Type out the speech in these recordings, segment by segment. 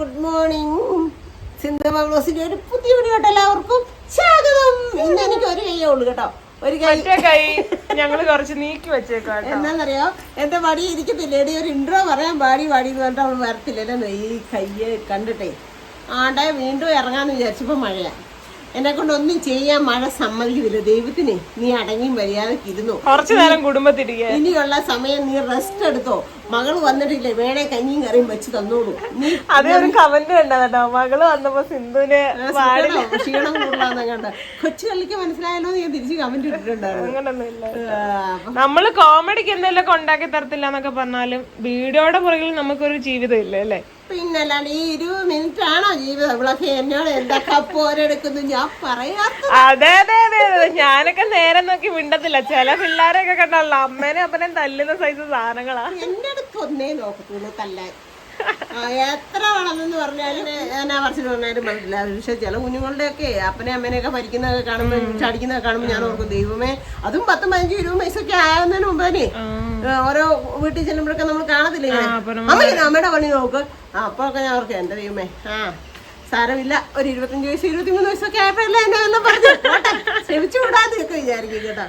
Good morning Sindhu ഒരു പുതിയ video എല്ലാവർക്കും സ്വാഗതം. ഇന്ന് എനിക്ക് ഒരു കൈയേ ഉള്ളൂ കേട്ടോ. ഒരു കൈ. കൈ ഞങ്ങൾ കുറച്ച് നീക്കി വെച്ചേക്കാം എന്താണെന്നറിയോ എന്റെ മടി ഇരിക്കത്തില്ലേടി ഒരു ഇൻട്രോ പറയാൻ പാടി പാടി എന്ന് പറഞ്ഞിട്ട് അവൾ വരത്തില്ലല്ലോ ഈ കയ്യെ കണ്ടിട്ടേ. ആണ്ടെ വീണ്ടും ഇറങ്ങാന്ന് വിചാരിച്ചപ്പോ മഴയാ. എന്നെ കൊണ്ട് ഒന്നും ചെയ്യാൻ മഴ സമ്മതിക്കുന്നില്ല ദൈവത്തിന് നീ അടങ്ങി മര്യാദയ്ക്ക് ഇരുന്നു. കുറച്ചു നേരം കുടുംബത്തിരിക്കെ ഇനിയുള്ള സമയം നീ റെസ്റ്റ് എടുത്തോ. മകൾ വന്നിട്ടില്ലേ വേണേ കഞ്ഞിയും കറിയും വെച്ച് തന്നോളൂ. അതേ ഒരു കമന്റ് കണ്ടോ മകൾ വന്നപ്പോ സിന്ധുവിനെ ക്ഷീണം കൂടുതലാന്ന് കണ്ട? കൊച്ചു കളിക്ക് മനസ്സിലായല്ലോ ഞാൻ തിരിച്ച് കമന്റ് ഇട്ടിട്ടുണ്ടായിരുന്നു. നമ്മൾ കോമഡിക്ക് എന്തെങ്കിലും ഉണ്ടാക്കി തരത്തില്ല എന്നൊക്കെ പറഞ്ഞാലും വീഡിയോയുടെ പുറകിൽ നമുക്കൊരു ജീവിതം ഇല്ല അല്ലേ? പിന്നല്ലാണ്ട് ഈ ഇരുപത് മിനിറ്റ് ആണോ ജീവിതം? ഇവളൊക്കെ എന്നോട് എന്തൊക്കെ പോരെടുക്കുന്നു ഞാൻ പറയാത്ത അതെ അതെ അതെ അതെ ഞാനൊക്കെ നേരെ നോക്കി മിണ്ടത്തില്ല. ചില പിള്ളേരൊക്കെ കണ്ടല്ലോ അമ്മേനെ അപ്പനെ തല്ലുന്ന സൈസ് സാധനങ്ങളാ. എന്റെ അടുത്ത് ഒന്നേ നോക്കത്തുള്ളൂ തല്ലാൻ. എത്ര വളർന്നെന്ന് പറഞ്ഞാലും എന്നാ പറഞ്ഞു പറഞ്ഞാലും മനസ്സിലാവും പക്ഷെ ചില കുഞ്ഞുങ്ങളുടെയൊക്കെ അപ്പനെ അമ്മേനെയൊക്കെ ഭരിക്കുന്നതൊക്കെ കാണുമ്പോൾ ചടിക്കുന്നതൊക്കെ കാണുമ്പോൾ ഞാൻ ഓർക്കും ദൈവമേ അതും പത്തും പതിനഞ്ചും ഇരുപത് വയസ്സൊക്കെ ആകുന്നതിന് മുമ്പ് തന്നെ ഓരോ വീട്ടിൽ ചെല്ലുമ്പോഴൊക്കെ നമ്മൾ കാണത്തില്ലേ? അമ്മ അമ്മയുടെ പണി നോക്ക്. അപ്പൊ ഒക്കെ ഞാൻ ഓർക്കും എന്റെ ദൈവമേ ആ സാരമില്ല. ഒരു ഇരുപത്തഞ്ച് വയസ്സ് ഇരുപത്തിമൂന്ന് വയസ്സൊക്കെ ആയപ്പോഴല്ലേ എന്നെ എല്ലാം പറഞ്ഞു ക്ഷമിച്ചു കൂടാതെയൊക്കെ വിചാരിക്കും കേട്ടോ.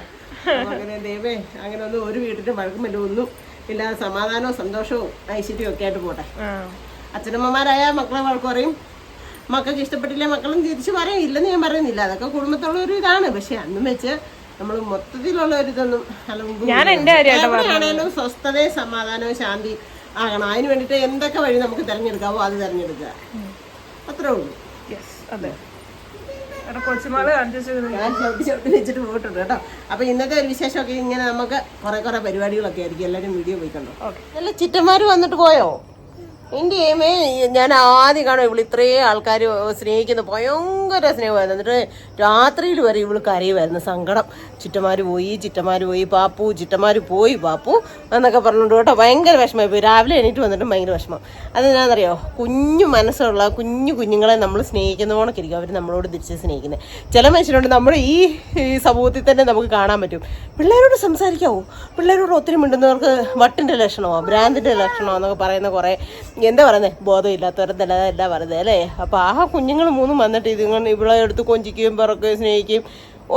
അങ്ങനെ ദൈവമേ അങ്ങനെ ഒന്നും ഒരു വീട്ടിലും വഴക്കുമല്ലോ ഒന്നും ഇല്ലാതെ സമാധാനവും സന്തോഷവും ഐശ്വര്യവും ഒക്കെ ആയിട്ട് പോട്ടെ. അച്ഛനമ്മമാരായ മക്കളെ വഴക്ക് പറയും മക്കൾക്ക് ഇഷ്ടപ്പെട്ടില്ല മക്കളും തിരിച്ചു പറയും ഇല്ലെന്ന് ഞാൻ പറയുന്നില്ല. അതൊക്കെ കുടുംബത്തുള്ള ഒരു ഇതാണ്. പക്ഷെ അന്നും വെച്ച് നമ്മൾ മൊത്തത്തിലുള്ള ഒരു ഇതൊന്നും ആണെങ്കിലും എവിടെയാണേലും സ്വസ്ഥതയും സമാധാനവും ശാന്തി ആകണം. അതിന് വേണ്ടിയിട്ട് എന്തൊക്കെ വഴി നമുക്ക് തിരഞ്ഞെടുക്കാവോ അത് തിരഞ്ഞെടുക്കുക. അത്രേ ഉള്ളൂ. അതെ. കൊച്ചുമാൾ ഞാൻ ചവിട്ടി ചവിട്ടി വെച്ചിട്ട് പോയിട്ടുണ്ട് കേട്ടോ. അപ്പൊ ഇന്നത്തെ ഒരു വിശേഷമൊക്കെ ഇങ്ങനെ നമുക്ക് കുറെ കുറെ പരിപാടികളൊക്കെ ആയിരിക്കും. എല്ലാവരും വീഡിയോ പോയി കണ്ടോ നല്ല ചിറ്റന്മാര് വന്നിട്ട് പോയോ? എന്റെ ഏമേ ഞാൻ ആദ്യം കാണും ഇവൾ ഇത്രയും ആൾക്കാർ സ്നേഹിക്കുന്നു. ഭയങ്കര സ്നേഹമായിരുന്നു. എന്നിട്ട് രാത്രിയിൽ വരെ ഇവൾ കരയുമായിരുന്നു. സങ്കടം. ചിറ്റന്മാർ പോയി ചിറ്റന്മാർ പോയി പാപ്പു ചിറ്റന്മാർ പോയി പാപ്പു എന്നൊക്കെ പറഞ്ഞുകൊണ്ട് കേട്ടോ. ഭയങ്കര വിഷമമായി പോയി. രാവിലെ എണീറ്റ് വന്നിട്ട് ഭയങ്കര വിഷമം. അതെന്നാണെന്നറിയോ കുഞ്ഞു മനസ്സുള്ള കുഞ്ഞു കുഞ്ഞുങ്ങളെ നമ്മൾ സ്നേഹിക്കുന്ന കണക്കിരിക്കും അവർ നമ്മളോട് തിരിച്ച് സ്നേഹിക്കുന്നത് ചില മനുഷ്യരുണ്ട് നമ്മുടെ ഈ സമൂഹത്തിൽ തന്നെ നമുക്ക് കാണാൻ പറ്റും. പിള്ളേരോട് സംസാരിക്കാവോ. പിള്ളേരോട് ഒത്തിരി മിണ്ടുന്നവർക്ക് വട്ടിന്റെ ലക്ഷണമോ ഭ്രാന്തിന്റെ ലക്ഷണമോ എന്നൊക്കെ പറയുന്ന കുറേ എന്താ പറയുന്നത് ബോധമില്ലാത്തവരെന്നല്ല എന്താ പറയുന്നത് അല്ലേ? അപ്പോൾ ആ കുഞ്ഞുങ്ങൾ മൂന്നും വന്നിട്ട് ഇതിങ്ങനെ ഇവിടെ എടുത്ത് കൊഞ്ചിക്കുകയും പിറക്കുകയും സ്നേഹിക്കുകയും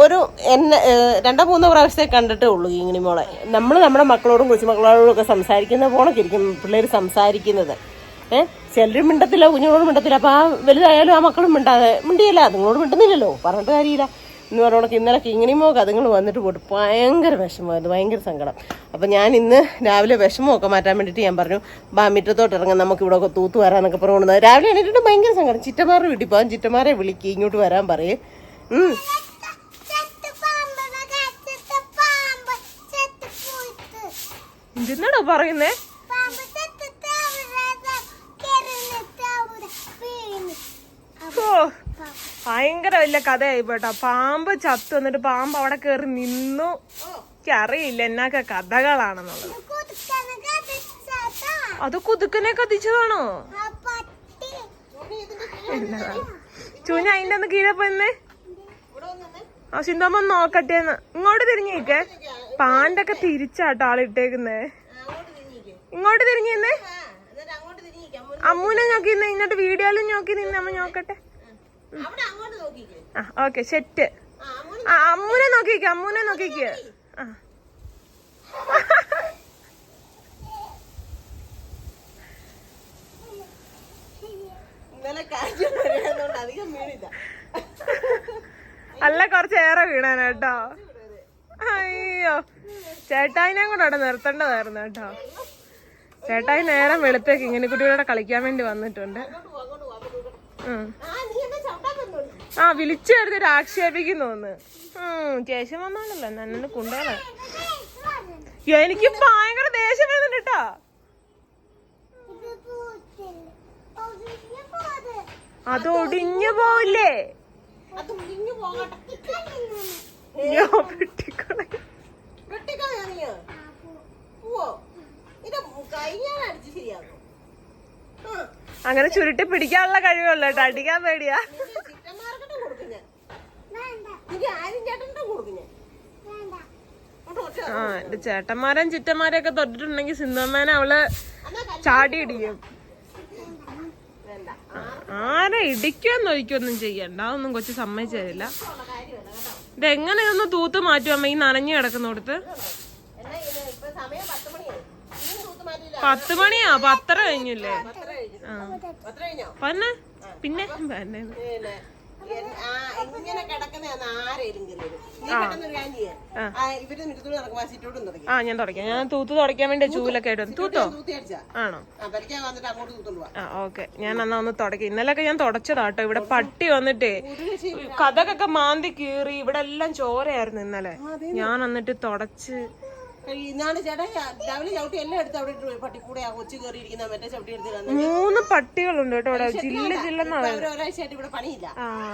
ഒരു എന്നെ രണ്ടോ മൂന്നോ പ്രാവശ്യത്തെ കണ്ടിട്ടേ ഉള്ളൂ ഇങ്ങനെ മോളെ. നമ്മൾ നമ്മുടെ മക്കളോടും കൊച്ചുമക്കളോടും ഒക്കെ സംസാരിക്കുന്ന പോണക്കിരിക്കും പിള്ളേർ സംസാരിക്കുന്നത്. ഏഹ് ചിലരും മിണ്ടത്തില്ല കുഞ്ഞുങ്ങളോട് മിണ്ടത്തില്ല. അപ്പോൾ ആ വലുതായാലും ആ മക്കളും മിണ്ടാതെ മിണ്ടിയല്ല. അതുങ്ങളോട് മിണ്ടുന്നില്ലല്ലോ. പറഞ്ഞിട്ട് കാര്യമില്ല. എന്ന് പറഞ്ഞോണക്ക് ഇന്നലെ കിങ്ങിനിമോ കഥങ്ങൾ വന്നിട്ട് പോയിട്ട് ഭയങ്കര വിഷമമായിരുന്നു ഭയങ്കര സങ്കടം. അപ്പം ഞാൻ ഇന്ന് രാവിലെ വിഷമമൊക്കെ മാറ്റാൻ വേണ്ടിയിട്ട് ഞാൻ പറഞ്ഞു ബാ മിറ്റത്തോട്ട് ഇറങ്ങാം നമുക്ക് ഇവിടെ ഒക്കെ തൂത്ത് വരാനൊക്കെ പറഞ്ഞു രാവിലെ എണീറ്റിട്ട് ഭയങ്കര സങ്കടം. ചിറ്റമാരുടെ വീട്ടിൽ പോകാൻ ചിറ്റമാരെ വിളിക്കുക ഇങ്ങോട്ട് വരാൻ പറയേ. എന്തിനാടോ പറയുന്നേ? ഭയങ്കര വലിയ കഥയായി പോട്ടോ പാമ്പ് ചത്തു എന്നിട്ട് പാമ്പ് അവിടെ കയറി നിന്നു. എനിക്കറിയില്ല എന്നൊക്കെ കഥകളാണെന്നുള്ളത്. അത് കുതുക്കനെ കത്തിച്ചതാണോ? ചൂഞ്ഞ അതിന്റെ ഒന്ന് കീഴെ പോയിന്നേ ആ ഒന്ന് നോക്കട്ടെ എന്ന്. ഇങ്ങോട്ട് തിരിഞ്ഞേക്കേ പാണ്ടൊക്കെ തിരിച്ചാട്ടോ ആളിട്ടേക്കുന്നേ. ഇങ്ങോട്ട് തിരിഞ്ഞേ അമ്മൂനെ നോക്കി നിന്ന് ഇങ്ങോട്ട് വീഡിയോയിലും നോക്കി നിന്ന് അമ്മ നോക്കട്ടെ ആ ഓക്കെ സെറ്റ്. ആ അമ്മ ആ അമ്മൂനെ നോക്കിക്ക അമ്മൂനെ നോക്കിക്ക. ആ. അല്ല കുറച്ച് ഏറെ വീണാൻ കേട്ടോ അയ്യോ ചേട്ടായിനെ കൂടെ അവിടെ നിർത്തേണ്ടതായിരുന്നു കേട്ടോ. ചേട്ടായി നേരം വെളുത്തേക്ക് ഇങ്ങനെ കുട്ടികളോടെ കളിക്കാൻ വേണ്ടി വന്നിട്ടുണ്ട്. ആ വിളിച്ചായിരുന്നു ഒരു വിളിച്ചു ആക്ഷേപിക്കുന്നു ഉം ദേഷ്യം വന്നാണല്ലോ നന്നെ കൊണ്ടുപോകാൻ എനിക്ക് ഭയങ്കര ദേഷ്യം വരുന്നുണ്ട് കേട്ടോ. അത് ഒടിഞ്ഞു പോവില്ലേ അത് മുടിഞ്ഞു പോകട്ടെ അയ്യോ വെട്ടിക്കളയും വെട്ടിക്കളയാ നീയോ പോവോ ഇത് കഴിഞ്ഞാൽ അടിച്ച് ശരിയാക്കും ആ അങ്ങനെ ചുരുട്ടി പിടിക്കാനുള്ള കഴിവുള്ള കേട്ടോ. അടിക്കാൻ പേടിയാ. ആ എന്റെ ചേട്ടന്മാരും ചിറ്റന്മാരെയൊക്കെ തൊട്ടിട്ടുണ്ടെങ്കിൽ സിന്ധമ്മേനെ അവൾ ചാടി ഇടിക്കും ആരെ ഇടിക്കുമെന്ന് ഒരിക്കൊന്നും ചെയ്യണ്ട. അതൊന്നും കൊച്ചു സമ്മതിച്ചു തരില്ല. ഇതെങ്ങനെ ഒന്ന് തൂത്ത് മാറ്റും ഈ നനഞ്ഞു കിടക്കുന്നോടത്ത്? പത്ത് മണിയാ? പത്തര കഴിഞ്ഞില്ലേ? കഴിഞ്ഞോ പന്നെ? ഇങ്ങനെ കിടക്കുന്ന ആരേലും ആ. ഇവർ മുറ്റത്തൂടെ നടക്കുമ്പോ സിറ്റോട്ടും തുടങ്ങി. ആ ഞാൻ തുടക്കാം ഞാൻ തൂത്ത് തുടയ്ക്കാൻ വേണ്ടി ചൂലൊക്കെ ആയിട്ട് തൂത്തോ? ആണോ? ആ ഓക്കെ. ഞാൻ അന്നാ ഒന്ന് തുടക്കി ഇന്നലെയൊക്കെ ഞാൻ തുടച്ചതാട്ടോ. ഇവിടെ പട്ടി വന്നിട്ടേ. കഥകൊക്കെ മാന്തി കീറി. ഇവിടെ എല്ലാം ചോരയായിരുന്നു ഇന്നലെ. ഞാൻ എന്നിട്ട് തുടച്ച് ഇന്നാണ് ചേട്ടാ രാവിലെ ചവിട്ടി എല്ലാം എടുത്ത് അവിടെ ഇട്ട് പോയി. പട്ടിക്കൂടെ ആ കൊച്ചു കയറിയിരിക്കുന്ന മറ്റേ ചവിട്ടി എടുത്ത് മൂന്ന് പട്ടികളുണ്ട് കേട്ടോ ഇവിടെ. ജില്ല ജില്ലെന്നാ അവർ ഒരാഴ്ചയായിട്ട് ഇവിടെ പണിയില്ല.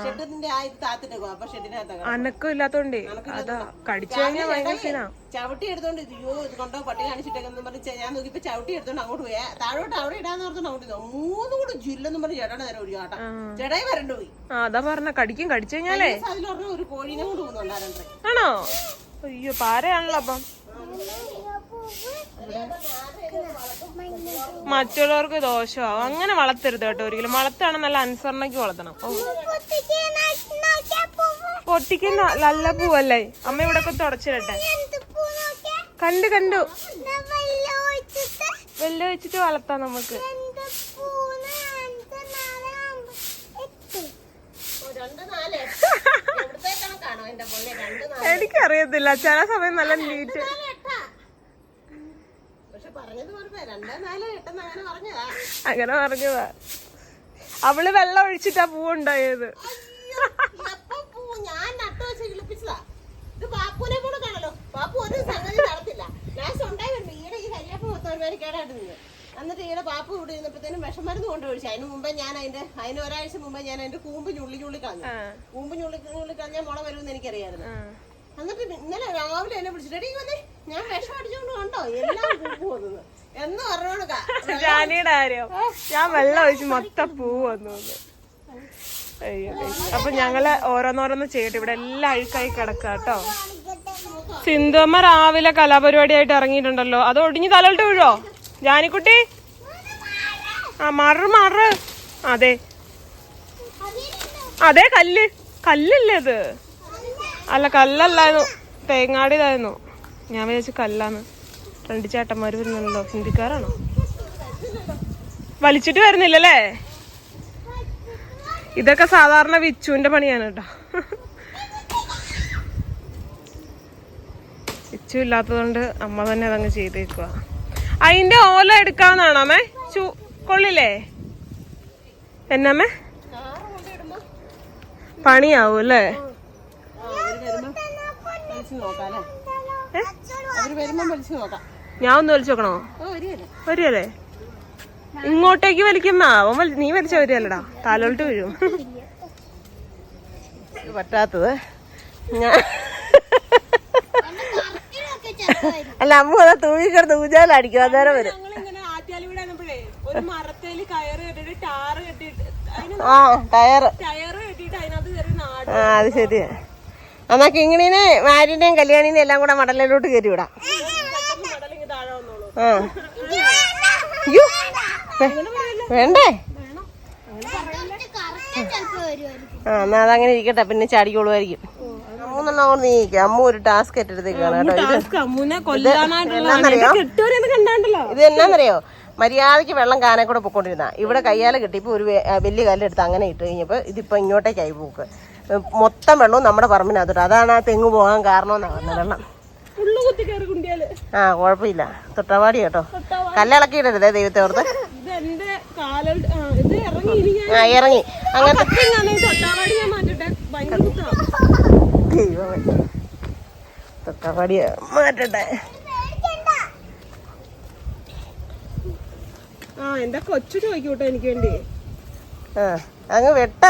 ഷെഡിന്റെ ആ ഇത് താത്തിട്ടേക്കോ അപ്പൊ ഷെഡിനകത്ത് അനക്കം ഇല്ലാത്തോണ്ടേ. അതാ കടിച്ചു കഴിഞ്ഞാൽ ഭയങ്കര സീനാ ചവിട്ടി എടുത്തോണ്ട് അയ്യോ ഇത് കൊണ്ടോ പട്ടി കാണിച്ചിട്ടേക്കെന്ന് പറഞ്ഞ് ഞാൻ നോക്കിയപ്പോ ചവിട്ടി എടുത്തോണ്ട് അങ്ങോട്ട് പോയാ. താഴോട്ട് അവിടെ ഇടാന്ന് പറഞ്ഞോണ്ട് അങ്ങോട്ട്. മൂന്നും കൂടെ ജില്ലെന്നും പറഞ്ഞ് ചേട്ടാ നേരം ഒരു ചേട്ടാ ചേട്ടായി വരണ്ടു പോയി. അതാ പറഞ്ഞ. കടിക്കും കടിച്ചു കഴിഞ്ഞാലേ. അതിലൊരു കോഴീനെ കൊണ്ട് പോകുന്നുണ്ടാരണ്ടേ ആണോ? അയ്യോ പാരയാണല്ലോ അപ്പം. മറ്റുള്ളവർക്ക് ദോഷമാവും അങ്ങനെ വളർത്തരുത് കേട്ടോ ഒരിക്കലും. വളർത്താണ് നല്ല അനുസരണയ്ക്ക് വളർത്തണം. പൊട്ടിക്കുന്ന നല്ല പൂവല്ലേ? അമ്മ ഇവിടെ ഒക്കെ തുടച്ചിടട്ടെ. കണ്ടു കണ്ടു. വെള്ളം വെച്ചിട്ട് വളർത്താം നമുക്ക്. എനിക്കറിയത്തില്ല. ചില സമയം നല്ല നീറ്റ് നാല് എട്ടാ പക്ഷെ പറഞ്ഞത് പറഞ്ഞ രണ്ട് നാല് എട്ടെന്ന് അങ്ങനെ പറഞ്ഞതാ. അവൾ വെള്ളം ഒഴിച്ചിട്ടാ പൂവുണ്ടായത്. ഞാൻ നട്ടു വെച്ച് കിളിപ്പിച്ചതാ. ഇത് ബാപ്പുനെ കൂടെ കാണല്ലോ. ബാപ്പു ഒരു സംഗതി നടത്തില്ല. ലാസ്റ്റ് ഉണ്ടായി വരുമ്പോ ഈടെ ഈ കരിയപ്പം മൊത്തം ഒരുമാതിരി കേടായിട്ട് നിന്ന്. എന്നിട്ട് ഈടെ ബാപ്പു ഇവിടെ ഇരുന്നപ്പോഴത്തേനും വിഷമരുന്ന് കൊണ്ട് ഒഴിച്ചു. അതിന് മുമ്പേ ഞാൻ അതിന്റെ അതിന് ഒരാഴ്ച മുമ്പേ ഞാൻ അതിന്റെ കൂമ്പ് ഞുള്ളി ഞുള്ളി കളഞ്ഞു. കൂമ്പ് ഞുള്ളി ഞുള്ളി കളഞ്ഞാൽ മുള വരുമെന്ന് എനിക്കറിയായിരുന്നു. എന്നിട്ട് ഇന്നലെ രാവിലെ എന്നെ വിളിച്ചിട്ട് "എടീ വന്നേ ഞാൻ വിഷം അടിച്ചുകൊണ്ട് കണ്ടോ എല്ലാം പറഞ്ഞോണ്ട് ജാനിയുടെ കാര്യം. ഞാൻ വെള്ളം ഒഴിച്ച് മൊത്തം പൂ വന്നു. അപ്പൊ ഞങ്ങൾ ഓരോന്നോരോന്ന് ചെയ്യട്ടെ. ഇവിടെ എല്ലാം അഴുക്കായി കിടക്കാട്ടോ കേട്ടോ. സിന്ധുമ്മ രാവിലെ കലാപരിപാടിയായിട്ട് ഇറങ്ങിയിട്ടുണ്ടല്ലോ. അത് ഒടിഞ്ഞ് തലോട്ട് വീഴോ? ജാനിക്കുട്ടി? ആ മറു മറ്. അതെ. അതെ കല്ല്. കല്ലല്ലേ അത്? അല്ല കല്ലല്ലായിരുന്നു. തേങ്ങാടിയതായിരുന്നു ഞാൻ വിചാരിച്ചു കല്ലാന്ന്. രണ്ട് ചേട്ടന്മാര് വരുന്നുണ്ടല്ലോ ഹിന്ദിക്കാരാണോ വലിച്ചിട്ട് വരുന്നില്ലല്ലേ? ഇതൊക്കെ സാധാരണ വിച്ചുവിന്റെ പണിയാണ് കേട്ടോ. വിച്ചു ഇല്ലാത്തതുകൊണ്ട് അമ്മ തന്നെ അതങ്ങ് ചെയ്തേക്കുക അതിന്റെ ഓല എടുക്കാന്നാണോ അമ്മേ? ചു കൊള്ളില്ലേ? എന്നമ്മേ? പണിയാവും അല്ലേ? അവർ വരുമ്പോ വലിച്ചു നോക്കാം. ഞാൻ ഒന്ന് വലിച്ചു നോക്കണോ വരികയല്ലേ ഇങ്ങോട്ടേക്ക് വലിക്കുന്ന. അവൻ നീ വലിച്ച വരുമല്ലടാ താലോട്ട് വീഴും. പറ്റാത്തത്. ഞാൻ അല്ല അമ്മ അതാ തൂങ്ങി കിടന്ന് ഊജാലടിക്കും. അന്നേരം വരും. ഞങ്ങളിങ്ങനെ ആറ്റാലി വീടാകുമ്പോഴേ ഒരു മരത്തേൽ കയറ് കെട്ടിട്ട് ടാറ് കെട്ടിട്ട് അതിന് ആ ടയറ്. ടയറ് കെട്ടിട്ട് അതിനകത്ത് കയറി നാട് ആ അത് ശരിയാ. എന്നാ കിങ്ങിണിനെ മാരിനെയും കല്യാണിനെയും എല്ലാം കൂടെ മടലിലോട്ട് കയറി വിടാം. ആ. അയ്യോ വേ- വേണ്ടേ? ആ എന്നാ അതങ്ങനെ ഇരിക്കട്ടെ. പിന്നെ ചാടിക്കോളുമായിരിക്കും. മൂന്നെണ്ണം കൊണ്ട് നീക്കാം അമ്മ ഒരു ടാസ്ക് ഏറ്റെടുത്തേക്കാണ് കേട്ടോ. ഇത് എന്നാന്നറിയോ? മര്യാദയ്ക്ക് വെള്ളം കാനെ കൂടെ പൊക്കോണ്ടിരുന്ന. ഇവിടെ കയ്യാലെ കിട്ടി. ഇപ്പൊ ഒരു വലിയ കല്ലെടുത്ത് അങ്ങനെ ഇട്ട് കഴിഞ്ഞപ്പോ ഇതിപ്പോ ഇങ്ങോട്ടേക്കായി പോക്ക്. മൊത്തം വെള്ളവും നമ്മുടെ പറമ്പിനകത്തോട്ട്. അതാണ് ആ തെങ്ങ് പോകാൻ കാരണമെന്നാ പറഞ്ഞത്. വെള്ളം ഉള്ളു കുത്തി കയറി കുണ്ടിയാൽ ആ കുഴപ്പമില്ല. തൊട്ടവാടി കേട്ടോ. കല്ലിളക്കി ഇടരുതേ ദൈവത്തെ ഓർത്ത് ആ, ഇറങ്ങി അങ്ങനത്തെ തൊട്ടാവാടി മാറ്റട്ടെ? ആ എന്റെ കൊച്ചു ചോദിക്കൂട്ടോ എനിക്ക് വേണ്ടി. ആ അങ്ങ് വെട്ട.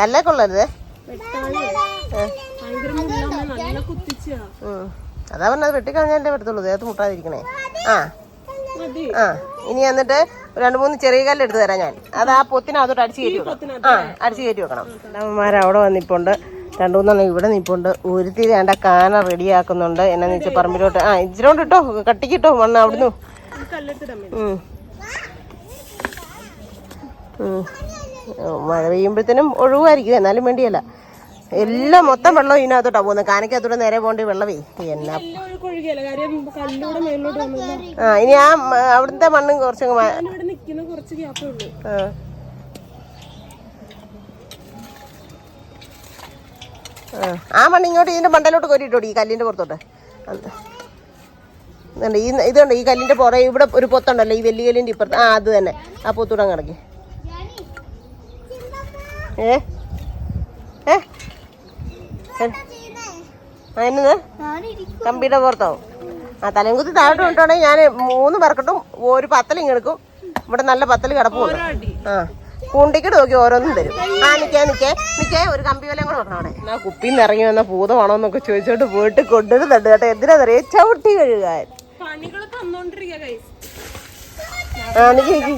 കല്ലേ കൊള്ളരുതേ ഭയങ്കര നല്ല കുത്തിച്ചാ. അതാ പറഞ്ഞത് വെട്ടിക്കളഞ്ഞാലേ പറ്റത്തുള്ളൂ ദേഹത്ത് മുട്ടാതിരിക്കണേ. ആ. ആ. ഇനി എന്നിട്ട് രണ്ട് മൂന്ന് ചെറിയ കല്ല് എടുത്തു തരാം ഞാൻ. അത് ആ പൊത്തിനകത്തോട്ട് അടിച്ചു കയറ്റി വെക്കണം. ആ അടിച്ചു കയറ്റി വെക്കണം. അമ്മമാർ അവിടെ വന്നിപ്പോണ്ട് രണ്ടു മൂന്നെണ്ണം ഇവിടെ നിപ്പുണ്ട്. ഒരുത്തി വേണ്ട കാന റെഡിയാക്കുന്നുണ്ട്. എന്നാന്ന് വെച്ചാൽ പറമ്പിലോട്ട്. ആ ഇച്ചിരോണ്ട് ഇട്ടോ കട്ടിക്കിട്ടോ മണ്ണ് അവിടുന്ന്. മഴ പെയ്യുമ്പോഴത്തേനും ഒഴിവായിരിക്കും. എന്നാലും വേണ്ടിയല്ല. എല്ലാം മൊത്തം വെള്ളം ഇതിനകത്തോട്ടാ പോകുന്നത് കാനക്കകത്തോടെ നേരെ പോകേണ്ടി വെള്ളമേ. എന്നാ. ആ ഇനി ആ അവിടുത്തെ മണ്ണും കുറച്ചങ്ങ് കുറച്ച് ആ. മണ്ണ് ഇങ്ങോട്ട് ഇതിന്റെ മണ്ടലോട്ട് കോരിയിട്ടോടി ഈ കല്ലിന്റെ പുറത്തോട്ട്. ഈ ഇതുണ്ട് ഈ കല്ലിന്റെ പുറ ഇവിടെ ഒരു പൊത്തുണ്ടല്ലോ ഈ വലിയ കല്ലിന്റെ ഇപ്പുറത്ത്. ആ അത് തന്നെ. ആ പൊത്തൂടെ കിടക്കി ഏ? ഏ? ആ, എന്നത് കമ്പിയുടെ പുറത്തോ ആ തലയും താഴോട്ട് കൊണ്ടുപോകണേ ഞാൻ മൂന്ന് പറക്കട്ടും ഒരു പത്തലിങ് എടുക്കും. ഇവിടെ നല്ല പത്തൽ കിടപ്പുണ്ട്. ആ കൂണ്ടിക്കിട്ട് നോക്കി ഓരോന്നും തരും. ആ നിക്കേ നിക്കേ. നിക്കേ ഒരു കമ്പി വിലയും കൂടെ വെക്കണം അവിടെ. എന്നാ കുപ്പിന്ന് ഇറങ്ങി വന്ന ഭൂതമാണോ എന്നൊക്കെ ചോദിച്ചോണ്ട് പോയിട്ട് കൊണ്ടുവരുന്നുണ്ട് കേട്ടോ. എന്തിനാന്നറിയ ചവിട്ടി കഴുകാൻ. ആ നിക്ക് നിക്ക്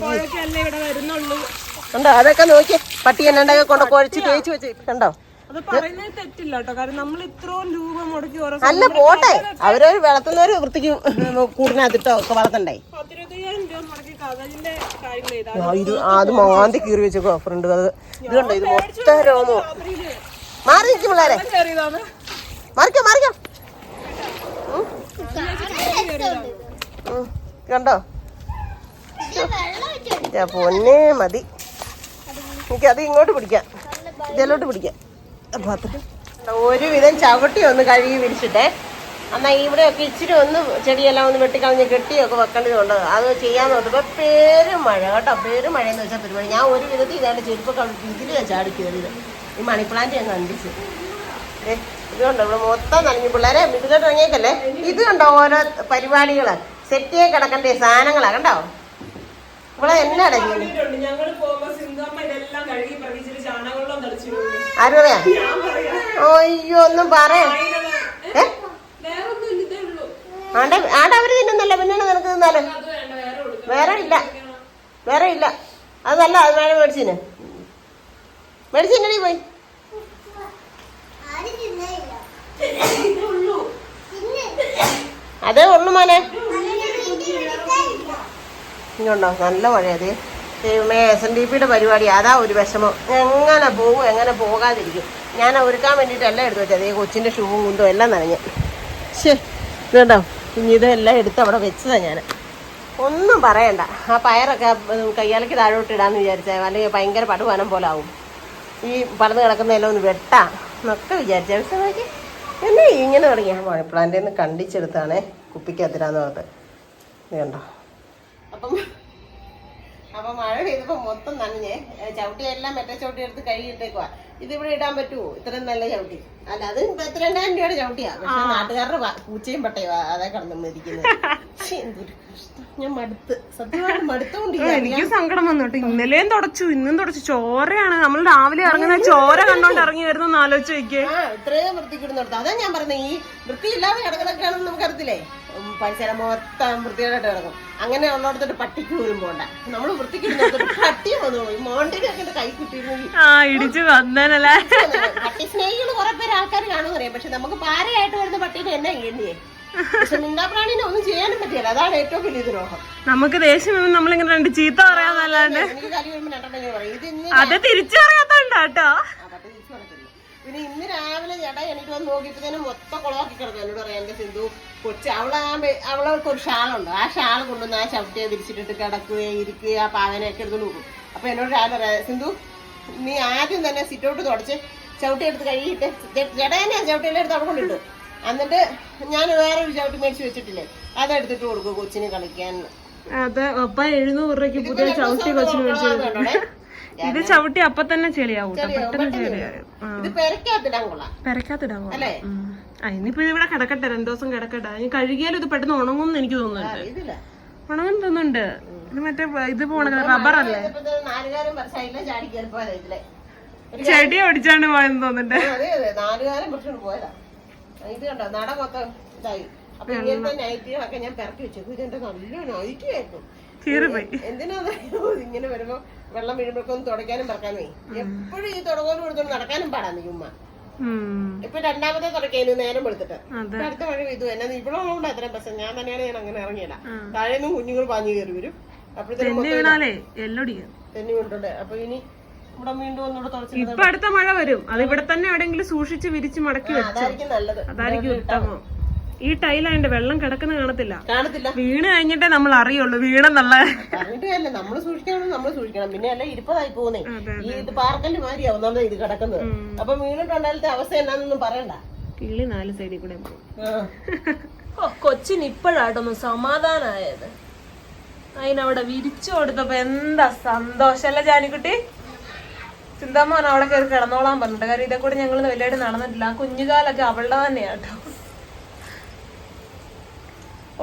കണ്ടോ? അതൊക്കെ നോക്കി. പട്ടി എന്നെ കൊണ്ട് കുഴച്ച് തേച്ച് വെച്ച്. കണ്ടോ? അത് പറയുന്നത് തെറ്റില്ല കേട്ടോ. കാരണം നമ്മൾ ഇത്രയും രൂപ മുടക്കി ഓരോ അല്ല പോട്ടെ. അവരൊരു വളർത്തുന്നവര് വൃത്തിക്ക് കൂടിനകത്തിട്ടോ ഒക്കെ വളർത്തണ്ടേ? പത്തിരുപത്തയ്യായിരം രൂപ മുടക്കി കാര്യങ്ങൾ ചെയ്താൽ അത് മാന്തി കീറി വെച്ചോ ഫ്രണ്ട് അത് ഇത് കണ്ടോ ഇത് മൊത്തം രോമോ? മാറി നിൽക്കും പിള്ളേരെ. മറിക്കാം മറിക്കോ. കണ്ടോ? പൊന്നേ മതി. എനിക്ക് അത് ഇങ്ങോട്ട് പിടിക്കാം. ഇതിലോട്ട് പിടിക്കാം. ഒരുവിധം ചവിട്ടി ഒന്ന് കഴുകി വിരിച്ചിട്ടേ എന്നാൽ ഇവിടെയൊക്കെ ഇച്ചിരി ഒന്ന് ചെടിയെല്ലാം ഒന്ന് വെട്ടിക്കളഞ്ഞ് കെട്ടിയൊക്കെ വെക്കേണ്ടതുണ്ട് അത് ചെയ്യാൻ നോക്കുമ്പോൾ പേരും മഴ കേട്ടോ. പേരും മഴ എന്ന് വെച്ചാൽ പരിപാടി ഞാൻ ഒരു വിധത്തിൽ ഇതായിട്ട് ചെരുപ്പൊക്കെ ഇതിൽ ചാടി കയറിയത് ഈ മണിപ്ലാന്റ് ഞാൻ കണ്ടിച്ച് ദേ, ഇത് കണ്ടോ? ഇവിടെ മൊത്തം നനഞ്ഞു പിള്ളേരെ ഇതിലോട്ട് ഇറങ്ങിയേക്കല്ലേ? ഇത് കണ്ടോ ഓരോ പരിപാടികൾ? സെറ്റ് ചെയ്ത് കിടക്കണ്ടേ സാധനങ്ങളാ കണ്ടോ? ഇവിടെ എന്നാടാ ചെയ്യുന്നത് ഞങ്ങൾ പോകുമ്പോ സിന്ധമ്മ ഇതെല്ലാം കഴുകി പ്രതീക്ഷിച്ച് ചാണകവെള്ളം തളിച്ചു ആരും പറയാ? അയ്യോ ഒന്നും പറയ. വേറെ ആണ്ട ആണ്ട അവർ തിന്നുന്നല്ല? പിന്നെയാണ് നിനക്ക് തിന്നാൽ. അത് വേറെ വേറെ ഇല്ല. വേറെ ഇല്ല. അത് നല്ല അത് വേണം മേടിച്ചിന്. മേടിച്ചിന്നടി പോയി. അതേ ഉള്ളു മോനെ. ഇങ്ങോട്ടോ? നല്ല മഴയതേ എസ് എൻ ഡി പിയുടെ പരിപാടി അതാ ഒരു വിഷമം. എങ്ങനെ പോകും എങ്ങനെ പോകാതിരിക്കും. ഞാൻ ഒരുക്കാൻ വേണ്ടിയിട്ട് എല്ലാം എടുത്തു വെച്ചത്. ഈ കൊച്ചിന്റെ ഷൂവും കുണ്ടും എല്ലാം നനഞ്ഞ്. ശേ ഇതുണ്ടോ? ഇനി ഇതെല്ലാം എടുത്ത് അവിടെ വെച്ചതാണ് ഞാൻ ഒന്നും പറയണ്ട. ആ പയറൊക്കെ കയ്യാലയ്ക്ക് താഴോട്ട് ഇടാന്ന് വിചാരിച്ചാൽ അല്ലെങ്കിൽ ഭയങ്കര പടുവാനം പോലെ ആവും. ഈ പറന്ന് കിടക്കുന്നതെല്ലാം ഒന്ന് വെട്ടാം എന്നൊക്കെ വിചാരിച്ച. പക്ഷെ നോക്കി എന്നെ ഇങ്ങനെ തുടങ്ങി. ആ മഴപ്ലാന്റിൽ നിന്ന് കണ്ടിച്ചെടുത്താണേ കുപ്പിക്കത്തിരാന്ന് പറഞ്ഞത് ഇത് കണ്ടോ അപ്പം അപ്പം മഴ പെയ്തപ്പോ മൊത്തം നനഞ്ഞ് ചവിട്ടിയെല്ലാം മറ്റേ ചവിട്ടി എടുത്ത് കഴുകിയിട്ടേക്കുവാ. ഇതിവിടെ ഇടാൻ പറ്റുമോ ഇത്രയും നല്ല ചവിട്ടി. അല്ല അത് പത്തിരണ്ടായിരം രൂപയുടെ ചവിട്ടിയാ? പക്ഷെ നാട്ടുകാരുടെ പൂച്ചയും പട്ടയോ അതേ കടന്നിരിക്കുന്നത് മരിക്കുന്നത് എന്തൊരു കഷ്ടം. ഞാൻ മടുത്ത്. സത്യമായിട്ട് എനിക്ക് സങ്കടം വന്നോട്ടെ ഇന്നലെയും തുടച്ചു ഇന്നും തുടച്ചു. ചോരയാണ്. നമ്മൾ രാവിലെ ഇറങ്ങുന്ന ചോര കണ്ടോണ്ട് ഇറങ്ങി വരുന്ന ആലോചിച്ച് വെക്കേ ഇത്രയും വൃത്തിക്കിടുന്നിടത്ത് അതാ ഞാൻ പറഞ്ഞത് ഈ വൃത്തിയില്ലാതെ കിടക്കുന്നൊക്കെയാണെന്ന് നമുക്കറിയത്തില്ലേ? പരിസരം മൊത്തം വൃത്തിയായിട്ട് കിടക്കും. അങ്ങനെ ഉള്ളിടത്തോട്ട് പട്ടിക്ക് പോലും പോണ്ട. നമ്മൾ വൃത്തിക്ക് പട്ടി വന്നു ഈ മോണ്ടിനൊക്കെ എന്റെ കൈ വന്നനല്ലേ? പട്ടി സ്നേഹികൾ കുറെ പേര് ആൾക്കാർ കാണുന്നറിയാം പക്ഷെ നമുക്ക് പാരയായിട്ട് വരുന്ന പട്ടീനെ എന്നാ ചെയ്യണ്ടേ? പക്ഷെ മിണ്ടാപ്രാണിനെ ഒന്നും ചെയ്യാനും പറ്റില്ല. അതാണ് ഏറ്റവും വലിയ ദ്രോഹം. നമുക്ക് ദേഷ്യം നമ്മളിങ്ങനെ രണ്ട് ചീത്ത പറയാന്നല്ലാണ്ട്. അത് തിരിച്ചു. പിന്നെ ഇന്ന് ചേട്ടാ എനിക്ക് വന്ന് നോക്കിയപ്പോഴത്തേനും മൊത്തം കുളമാക്കി കിടക്കും. എന്നോട് പറയാം എന്റെ സിന്ധു കൊച്ചു അവളെ അവൾക്ക് ഒരു ഷാളുണ്ട്. ആ ഷാൾ കൊണ്ടുവന്ന് ആ ചവിട്ടിയെ തിരിച്ചിട്ടിട്ട് കിടക്കുകയും ഇരിക്കുകയും ആ പാവനയൊക്കെ എടുത്ത് നോക്കും. അപ്പൊ എന്നോട് ഷാൾ പറയാം സിന്ധു നീ ആദ്യം തന്നെ സിറ്റൗട്ട് തുടച്ച്. ചവിട്ടി എടുത്ത് കഴുകിയിട്ട് ചേട്ടാ തന്നെ ചവിട്ടിയുടെ എടുത്ത് അവിടെ കൊണ്ടിട്ടു. എന്നിട്ട് ഞാൻ വേറൊരു ചവിട്ടി മേടിച്ച് വെച്ചിട്ടില്ലേ അതെടുത്തിട്ട് കൊടുക്കും കൊച്ചിന് കളിക്കാൻ. അതെ അപ്പ എഴുന്നൂറ് രൂപയ്ക്ക് പുതിയ ചവിട്ടി കൊച്ചിന് മേടിച്ചു ഇത് ചവിട്ടി അപ്പൊ തന്നെ ചെളിയാവും. കേട്ടോ പെട്ടെന്ന് ചെളിയാവും. ആ. ഇനിയിപ്പോ ഇത് ഇവിടെ കിടക്കട്ടെ. രണ്ടു ദിവസം കിടക്കട്ടെ. ഇനി കഴുകിയാലും ഇത് പെട്ടെന്ന് ഉണങ്ങും എനിക്ക് തോന്നുന്നുണ്ട്. ഉണങ്ങും തോന്നുന്നുണ്ട്. ഇത് മറ്റേ ഇത് പോണ റബ്ബറല്ലേ ചാടി ഓടിച്ചാണ് പോയെന്ന് തോന്നുന്നുണ്ട്. ഇത് കണ്ടോ? നട മൊത്തം ഇതായി. അപ്പൊ ഇങ്ങനത്തെ നൈറ്റികളൊക്കെ ഞാൻ പെറക്കി വെച്ചു. ഇതിന്റെ നല്ല നൈറ്റി ആയിരുന്നു. കീറിപ്പോയി. എന്തിനാ ഇങ്ങനെ വരുമ്പോ വെള്ളം വീഴുമ്പോഴൊക്കെ തുടയ്ക്കാനും പറക്കാനേ. എപ്പോഴും ഈ തുടക്കോട് കൊടുത്തോണ്ട് നടക്കാനും പാടാന്ന് ചുമ്മാ ഇപ്പൊ രണ്ടാമത്തെ തുടക്കായിരുന്നു നേരം വെളുത്തിട്ട്. അടുത്ത മഴ പെയ്തു എന്നെ ഇപ്പോഴും അത്രയും പ്രശ്നം. ഞാൻ തന്നെയാണ് ഞാൻ അങ്ങനെ ഇറങ്ങിയില്ല താഴേന്നും കുഞ്ഞുങ്ങൾ പാഞ്ഞു കയറി വരും. തെന്നി വീണിട്ടുണ്ട്. അപ്പൊ ഇനി ഇവിടെ ഇപ്പൊ അടുത്ത മഴ വരും. അത് ഇവിടെ തന്നെ എവിടെങ്കിലും സൂക്ഷിച്ച് വിരിച്ച് മടക്കി വെച്ചു. അതായിരിക്കും ഉത്തമം. ഈ ടൈലായണ്ട് വെള്ളം കിടക്കുന്ന കാണത്തില്ല. കാണത്തില്ല. വീണ് കഴിഞ്ഞിട്ടേ നമ്മൾ അറിയുള്ളൂ വീണെന്നുള്ള പറഞ്ഞിട്ട് കാര്യമില്ല നമ്മൾ സൂക്ഷിക്കണം നമ്മൾ സൂക്ഷിക്കണം. പിന്നെ അല്ല ഇരിപ്പതായി പോകുന്നേ. ഈ ഇത് പാർക്കന്റെ മാതിരിയാ ഒന്നാമത് ഇത് കിടക്കുന്നത്. അപ്പൊ വീണിട്ടുണ്ടായാലത്തെ അവസ്ഥ എന്താണെന്നൊന്നും പറയണ്ട. കിളി നാല് സൈഡിൽ കൂടെ. കൊച്ചിന് ഇപ്പോഴാട്ടൊന്ന് സമാധാനായത്. അതിനവിടെ വിരിച്ചു കൊടുത്തപ്പോ എന്താ സന്തോഷല്ലേ ജാനിക്കുട്ടി? ചിന്താമോൻ അവിടെ കയറി കിടന്നോളാൻ പറഞ്ഞിട്ട്. കാര്യം ഇതേ കൂടെ ഞങ്ങൾ വലിയായിട്ട് നടന്നിട്ടില്ല. ആ കുഞ്ഞുകാലൊക്കെ അവളുടെ തന്നെയാട്ടോ.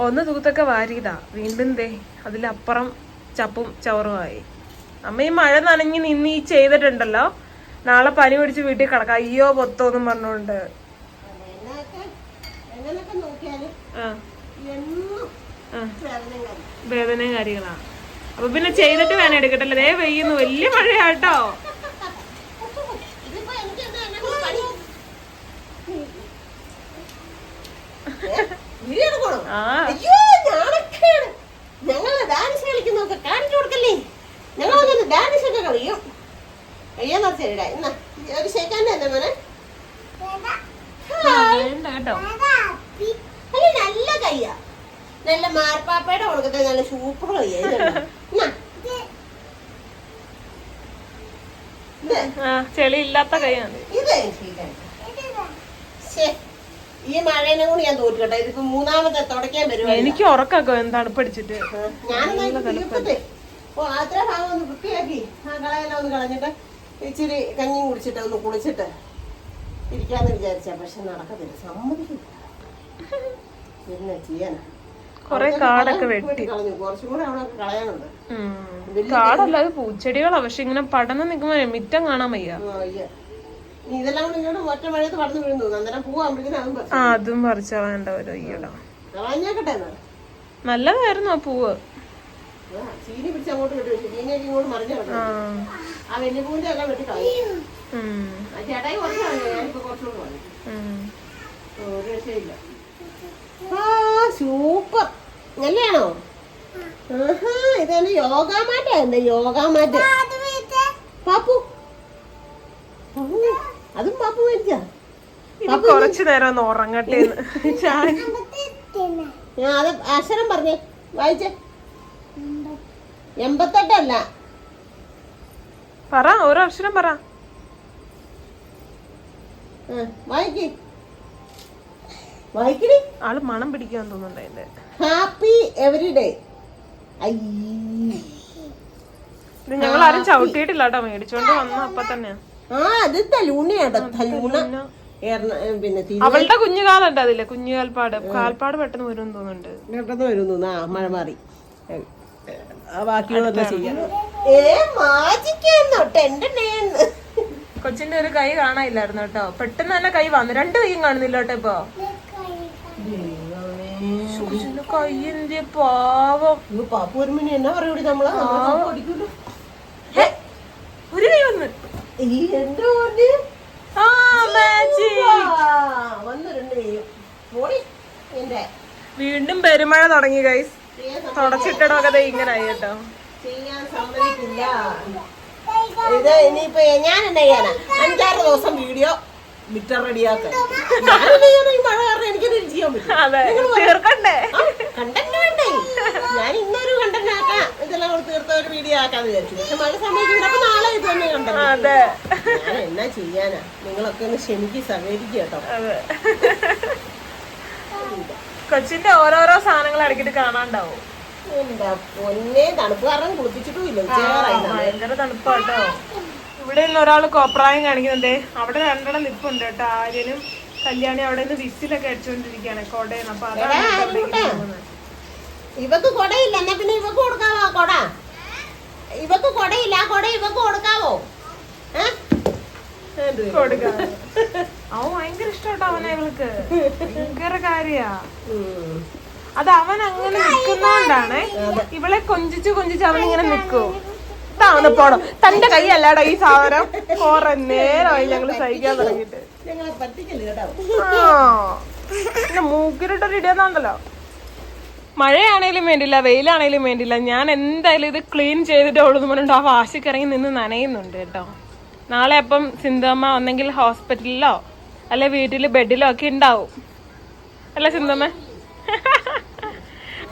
ഒന്ന് തൂത്തൊക്കെ വാരിയതാ. വീണ്ടും ദേ അതിലപ്പുറം ചപ്പും ചവറുമായി അമ്മ ഈ മഴ നനഞ്ഞ് നിന്ന് ഈ ചെയ്തിട്ടുണ്ടല്ലോ. നാളെ പനി പിടിച്ച് വീട്ടിൽ കിടക്കാം. അയ്യോ പൊത്തോന്നും പറഞ്ഞോണ്ട് വേദനയും കാര്യം. കാര്യങ്ങളാ. അപ്പൊ പിന്നെ ചെയ്തിട്ട് വേണം എടുക്കട്ടല്ലേ? ദേ പെയ്യുന്നു വലിയ മഴയാട്ടോ. ഇതിപ്പോ എന്താ അയ്യോ ഞാനൊക്കെയാണ് ഞങ്ങൾ ഡാൻസ് കളിക്കുന്നൊക്കെ കാണിച്ചു കൊടുക്കല്ലേ? ഞങ്ങൾ അങ്ങനെ ഡാൻസ് ഒക്കെ കളിയും അയ്യോ ശരിടാ. എന്നാ ഒരു ഷേക്കാന്റെ തന്നെ മോനെ. അല്ല നല്ല കയ്യാ. നല്ല മാർപ്പാപ്പയുടെ കൊടുക്കത്തെ നല്ല സൂപ്പർ കയ്യാ ചെളി ഇല്ലാത്ത കൈയാണ് ഇത് ശരിയാണ്. ശ്ശേ, ഈ മഴേനെ കൂടി ഞാൻ തോറ്റിക്കട്ടെ ഇതിപ്പോ മൂന്നാമത്തെ തുടക്കാൻ വരും എനിക്ക് ഉറക്കൊക്കെ തണുപ്പടിച്ചിട്ട്. പഠിച്ചിട്ട് ഞാനൊന്ന് തീർത്തിട്ടേ ഓ അത്ര ഭാഗം ഒന്ന് വൃത്തിയാക്കി. ആ കളയെല്ലാം ഒന്ന് കളഞ്ഞിട്ട് ഇച്ചിരി കഞ്ഞിയും കുടിച്ചിട്ട് ഒന്ന് കുളിച്ചിട്ട് ഇരിക്കാന്ന് വിചാരിച്ച. പക്ഷെ നടക്കത്തില്ല. സമ്മതിക്കില്ല. എന്നാ ചെയ്യാനാ. കൊറേ കാടൊക്കെ വെട്ടി. കളഞ്ഞു. കുറച്ചും കൂടെ അവിടെ കളയാനുണ്ട്. ഉം. കാടല്ല അത് പൂച്ചെടികളാ. പക്ഷെ ഇങ്ങനെ പടന്ന് നിക്കുമ്പോ മിറ്റം കാണാൻ വയ്യ. ഇതെല്ലാം കൂടെ ഇങ്ങോട്ട് ഒറ്റ മഴയത്ത് പടന്നു വീഴുന്നു. അന്നേരം പൂവാകുമ്പോഴത്തേനും അതും പറിച്ചു ആ അതും ഒരു അയ്യടാ കളഞ്ഞേക്കട്ടെ നല്ലതായിരുന്നു ആ പൂവ്. ആ, ചീനി പിടിച്ച് അങ്ങോട്ട് വിട്ടു വെച്ചു. ചീനിയൊക്കെ ഇങ്ങോട്ട് മറിഞ്ഞു ആ. ആ വലിയ പൂവിന്റെ ഒക്കെ വെട്ടി കളയും ഉം. ആ ചേട്ടായി കുറച്ച് കളഞ്ഞു. ഞാനിപ്പോ കുറച്ചുകൂടെ കളഞ്ഞു. ഉം. ഒരു രക്ഷയില്ല. ആ സൂപ്പർ. നല്ലയാണോ? ആഹാ ഇതാണ് യോഗ മാറ്റ എന്താ യോഗ മാറ്റ പാപ്പു. അതും പാപ്പു മേടിച്ചാ ഇനി കൊറച്ചു നേരം ഒന്ന് ഉറങ്ങട്ടെ ഞാൻ അത് അക്ഷരം പറഞ്ഞേ. വായിച്ചേ. എൺപത്തെട്ടല്ല പറ ഓരോ അക്ഷരം പറ. വായിക്ക്. വായിക്കണേ ആൾ മണം പിടിക്കാൻ തോന്നുന്നുണ്ട് അതിന്റെ ഹാപ്പി എവറി ഡേ ഇത് ഞങ്ങൾ ആരും ചവിട്ടിയിട്ടില്ല കേട്ടോ മേടിച്ചോണ്ട് വന്ന അപ്പൊ തന്നെ ആ അത് തലൂണയാട്ടോ തലൂണ. പിന്നെ അവളുടെ കുഞ്ഞുകാലുണ്ട് അതിൽ കുഞ്ഞു കാൽപ്പാട് കാൽപ്പാട് പെട്ടെന്ന് വരും തോന്നുന്നുണ്ട്. പെട്ടെന്ന് വരുന്നു ആ മഴ മാറി. ബാക്കിയുള്ളതൊക്കെ ചെയ്യാം. ഏ മാജിക്കാന്നോ ടെൻഡനേന്ന്. കൊച്ചിന്റെ ഒരു കൈ കാണാനില്ലായിരുന്നു കേട്ടോ. പെട്ടെന്ന് തന്നെ കൈ വന്നു. രണ്ട് കൈയും കാണുന്നില്ല കേട്ടോ ഇപ്പൊ. കൈ എന്തിയ പാവം. പാപ്പു വരുമ്പോ എന്നാ പറയൂടി നമ്മൾ നമ്മൾ പാപ്പു അടിക്കൂലോ. ഹേ, ഒരു കൈ വന്ന് ഈ എന്റെ മോനെ. ആ മാജിക് ആ, വന്നു രണ്ട് പേരും പോടി എന്റെ വീണ്ടും പെരുമഴ തുടങ്ങി ഗൈസ് സമ്മ- ഇങ്ങനെ ആയി കേട്ടോ. ചെയ്യാൻ സമ്മതിക്കില്ല. ഇത് ഇനിയിപ്പോ ഞാൻ എന്നാ ചെയ്യാനാ? അഞ്ചാറ് ദിവസം വീഡിയോ വിറ്റർ റെഡിയാക്കാൻ. ഈ മഴ കാരണം എനിക്കത് ചെയ്യാൻ പറ്റും തീർക്കണ്ടേ? കണ്ടന്റ് വേണ്ടേ? ഞാൻ ഇന്നൊരു കണ്ടന്റ് ആക്കാം. ഇതെല്ലാം കൂടെ തീർത്ത ഒരു വീഡിയോ ആക്കാന്ന് വിചാരിച്ചു. പക്ഷെ മഴ സമയത്ത് നാളെ ഇത് തന്നെ കണ്ടത്. അതെ. ഞാൻ എന്നാ ചെയ്യാനാ? നിങ്ങളൊക്കെ ഒന്ന് ക്ഷമിക്ക് സഹകരിക്കുക കേട്ടോ. അതെ. കൊച്ചിന്റെ ഓരോരോ സാധനങ്ങൾ ഇടയ്ക്കിട്ട് കാണാണ്ടാവും. എന്താ പൊന്നെ തണുപ്പ് കാരണം കുളിപ്പിച്ചിട്ടും ഇല്ല. ഭയങ്കര തണുപ്പാട്ടോ. ഇവിടെ നിന്ന് ഒരാൾ കോപ്രായം കാണിക്കുന്നുണ്ട്. അവിടെ രണ്ടെണ്ണം നിപ്പുണ്ട് കേട്ടോ. ആര്യനും കല്യാണി അവിടെ നിന്ന് വിസിലൊക്കെ അടിച്ചുകൊണ്ടിരിക്കുകയാണ് കോടയെന്ന് അപ്പൊ അതാണ്. ഇവക്ക് കൊടയില്ല. എന്നാ പിന്നെ ഇവക്ക് കൊടുക്കാവോ കൊട? ഇവക്ക് കൊടയില്ല. ആ കൊട ഇവക്ക് കൊടുക്കാവോ? കൊടുക്കാം അവൻ ഭയങ്കര ഇഷ്ടട്ടോ അവനെ ഇവൾക്ക്. ഭയങ്കര കാര്യാ. അത് അവൻ അങ്ങനെ നിൽക്കുന്നോണ്ടാണ് ഇവളെ കൊഞ്ചിച്ച് കൊഞ്ചിച്ച് അവൻ ഇങ്ങനെ നിൽക്കും. താവണ പോണം. തന്റെ കൈ അല്ലാടാ ഈ സാധനം. കുറെ നേരമായി ഞങ്ങൾ സഹിക്കാൻ തുടങ്ങിട്ട് പിന്നെ മൂക്കിലിട്ടൊരു ഇടിയെന്നുണ്ടല്ലോ മഴയാണേലും വേണ്ടില്ല വെയിലാണേലും വേണ്ടില്ല. ഞാൻ എന്തായാലും ഇത് ക്ലീൻ ചെയ്തിട്ട് ഉള്ളൂ പറഞ്ഞിട്ട് ആ വാശിക്കിറങ്ങി നിന്ന് നനയുന്നുണ്ട് കേട്ടോ. നാളെ അപ്പം സിന്ധമ്മ ഒന്നെങ്കിൽ ഹോസ്പിറ്റലിലോ അല്ലെ വീട്ടിൽ ബെഡിലോ ഒക്കെ ഉണ്ടാവും. അല്ല സിന്ധമ്മ?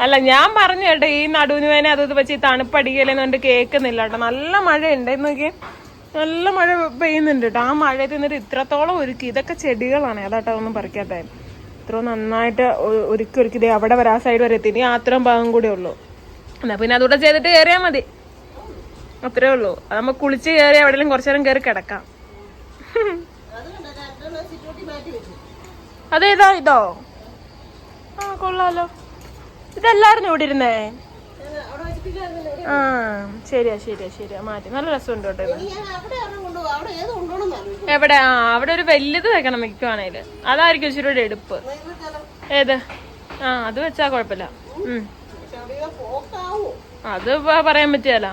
അല്ല ഞാൻ പറഞ്ഞു കേട്ടോ ഈ നടുവിന് വേന അത് ഇത് വെച്ച് ഈ തണുപ്പടിക്കലെന്ന് പറഞ്ഞിട്ട് കേൾക്കുന്നില്ല കേട്ടോ. നല്ല മഴയുണ്ട്. എന്നൊക്കെ നല്ല മഴ പെയ്യുന്നുണ്ട് കേട്ടോ. ആ മഴയത്ത് നിന്നിട്ട് ഇത്രത്തോളം ഒരുക്കി. ഇതൊക്കെ ചെടികളാണ്. അതാട്ടോ ഒന്നും പറിക്കാത്ത ഇത്ര നന്നായിട്ട് ഒരുക്കി ഒരുക്കി. ദേ അവിടെ വരാ ആ സൈഡ് വരെ എത്തി. ഇനി അത്രയും ഭാഗം കൂടെ ഉള്ളൂ. എന്നാ പിന്നെ അതുകൂടെ ചെയ്തിട്ട് കയറിയാൽ മതി. അത്രേ ഉള്ളൂ. അത് നമ്മൾ കുളിച്ച് കയറി എവിടെയെങ്കിലും കുറച്ചു നേരം കയറി കിടക്കാം. അതേതാ ഇതോ? ആ കൊള്ളാലോ. ഇതെല്ലാരും ഇവിടെ ഇരുന്നേ. ആ ശരിയാ ശരിയാ ശരിയാ. മാറ്റി. നല്ല രസമുണ്ട് കേട്ടോ എവിടെ? ആ അവിടെ ഒരു വലുത് വെക്കണം മിക്കുവാണേൽ. അതായിരിക്കും ഇച്ചിരി കൂടെ എടുപ്പ് ഏത്? ആ അത് വെച്ചാ കുഴപ്പമില്ല. അത് പറയാൻ പറ്റിയല്ല.